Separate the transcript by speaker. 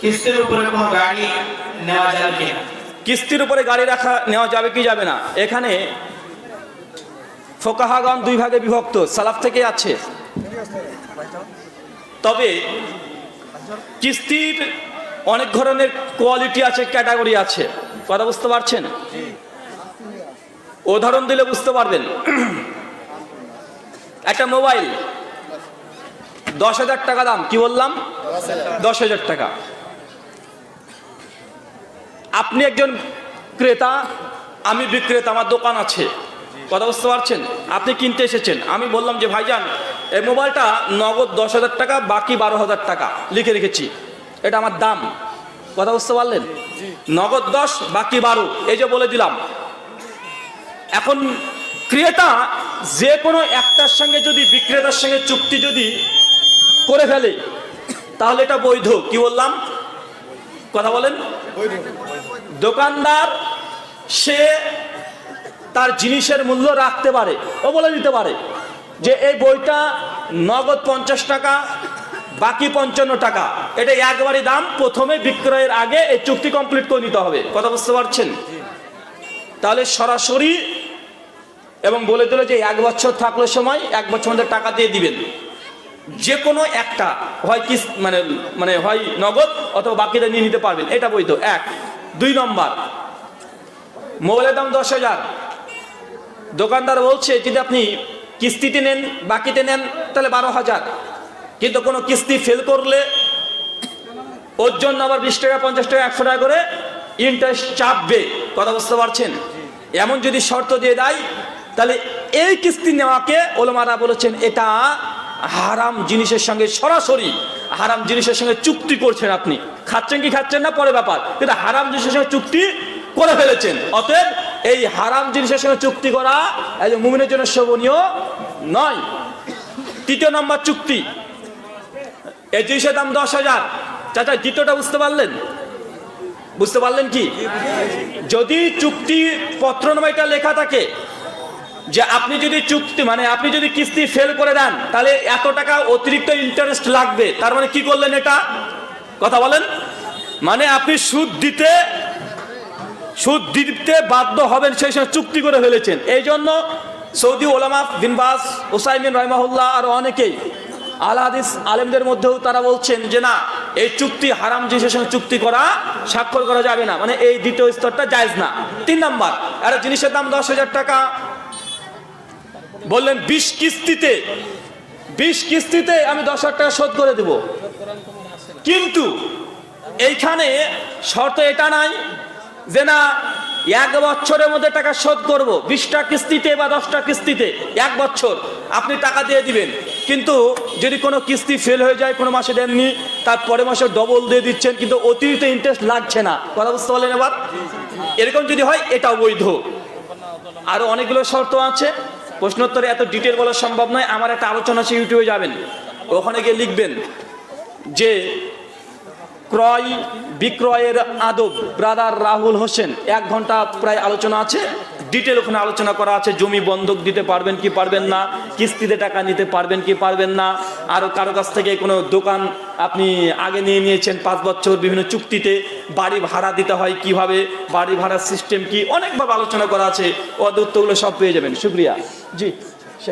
Speaker 1: কিস্তির উপরে কোনো গাড়ি নেওয়া যাবে কিনা
Speaker 2: কিস্তির উপরে গাড়ি রাখা, নেওয়া যাবে কি যাবে না? এখানে ফোকাহাগণ দুই ভাগে বিভক্ত, সালাফ থেকে আছে। তবে কিস্তির অনেক ধরনের কোয়ালিটি আছে, ক্যাটাগরি আছে। কথা বুঝতে পারছেন? উদাহরণ দিলে বুঝতে পারবেন। একটা মোবাইল, দশ হাজার টাকা দাম, কি বললাম? দশ হাজার টাকা। আপনি একজন ক্রেতা, আমি বিক্রেতা, আমার দোকান আছে। কথা বুঝতে পারছেন? আপনি কিনতে এসেছেন। আমি বললাম যে, ভাইজান, এই মোবাইলটা নগদ দশ হাজার টাকা, বাকি বারো হাজার টাকা। লিখে রেখেছি। এটা আমার দাম। কথা বুঝতে পারলেন? নগদ দশ, বাকি বারো। এই যে বলে দিলাম। এখন ক্রেতা যে কোনো একটার সঙ্গে যদি, বিক্রেতার সঙ্গে চুক্তি যদি করে ফেলে, তাহলে এটা বৈধ। কি বললাম? কথা বলেন? দোকানদার, সে তার জিনিসের মূল্য রাখতে পারে, ও বলে দিতে পারে যে এই বইটা নগদ পঞ্চাশ টাকা, বাকি পঞ্চান্ন টাকা। এটা একবারই দাম, প্রথমে বিক্রয়ের আগে এই চুক্তি কমপ্লিট করে নিতে হবে। কথা বুঝতে পারছেন? তাহলে সরাসরি এবং বলে দিল যে এক বছর থাকলে সময়, এক বছর মধ্যে টাকা দিয়ে দিবেন। যে কোনো একটা, হয় কিস মানে মানে হয় নগদ অথবা বাকিটা নিয়ে নিতে পারবেন। এটা বৈধ। এক। দুই নম্বর। মোবাইলের দাম দশ হাজার। দোকানদার বলছে, যদি আপনি কিস্তিতে নেন, বাকিতে নেন, তাহলে বারো হাজার। কিন্তু কোনো কিস্তি ফেল করলে ওর জন্য আবার বিশ টাকা, পঞ্চাশ টাকা, একশো টাকা করে ইন্টারেস্ট চাপবে। কথা বুঝতে পারছেন? এমন যদি শর্ত দিয়ে দেয়, তাহলে এই কিস্তি নেওয়াকে ওলমারা বলেছেন, এটা হারাম জিনিসের সঙ্গে সরাসরি হারাম জিনিসের সঙ্গে চুক্তি করছেন আপনি। খাচ্ছেন কি খাচ্ছেন না, পরে ব্যাপার। কিন্তু হারাম জিনিসের সঙ্গে চুক্তি করে ফেলেছেন। অতএব এই হারাম জিনিসের সঙ্গে চুক্তি করা একজন মুমিনের জন্য শোভনীয় নয়। তৃতীয় নম্বর চুক্তি। এই জিনিসের দাম দশ হাজার। চাচা, দ্বিতীয়টা বুঝতে পারলেন? বুঝতে পারলেন কি? যদি চুক্তি পত্রনামাইটা লেখা থাকে যে আপনি যদি চুক্তি মানে আপনি যদি কিস্তি ফেল করে দেন, তাহলে এত টাকা অতিরিক্ত ইন্টারেস্ট লাগবে। তার মানে কি করলেন এটা? কথা বলেন। মানে আপনি সুদ দিতে সুদ দিতে বাধ্য হবেন, সেই সময় চুক্তি করে ফেলেছেন। এই জন্য সৌদি ওলামা বিনবাস ওসাইমিন রহমাহুল্লাহ আর অনেকেই আল হাদিস আলেমদের মধ্যেও তারা বলছেন যে না, এই চুক্তি হারাম জিনিসের সঙ্গে চুক্তি করা, স্বাক্ষর করা যাবে না। মানে এই দ্বিতীয় স্তরটা জায়জ না। তিন নাম্বার একটা জিনিসের দাম দশ হাজার টাকা বললেন, বিশ কিস্তিতে বিশ কিস্তিতে আমি দশ হাজার টাকা শোধ করে দেব। কিন্তু এইখানে শর্ত এটা নাই যে না, এক বছরের মধ্যে টাকা শোধ করব, বিশটা কিস্তিতে বা দশটা কিস্তিতে, এক বছর। আপনি টাকা দিয়ে দিবেন। কিন্তু যদি কোনো কিস্তি ফেল হয়ে যায়, কোনো মাসে দেননি, তার পরের মাসে ডবল দিয়ে দিচ্ছেন, কিন্তু অতিরিক্ত ইন্টারেস্ট লাগছে না। কথা বুঝতে পারলেন এবার? এরকম যদি হয়, এটাও বৈধ। আরও অনেকগুলো শর্ত আছে। প্রশ্নোত্তরে এত ডিটেল বলা সম্ভব নয়, আমার একটা আলোচনা আছে ইউটিউবে যাবেন। ওখানে গিয়ে লিখবেন যে ক্রয় বিক্রয়ের আদব ব্রাদার রাহুল হোসেন, এক ঘণ্টা প্রায় আলোচনা আছে। ডিটেল ওখানে আলোচনা করা আছে, জমি বন্ধক দিতে পারবেন কি পারবেন না, কিস্তিতে টাকা নিতে পারবেন কি পারবেন না আরও কারও কাছ থেকে কোনো দোকান আপনি আগে নিয়ে নিয়েছেন পাঁচ বছর বিভিন্ন চুক্তিতে, বাড়ি ভাড়া দিতে হয় কীভাবে, বাড়ি ভাড়ার সিস্টেম কি, অনেকভাবে আলোচনা করা আছে ও উত্তরগুলো সব পেয়ে যাবেন। শুক্রিয়া। জি।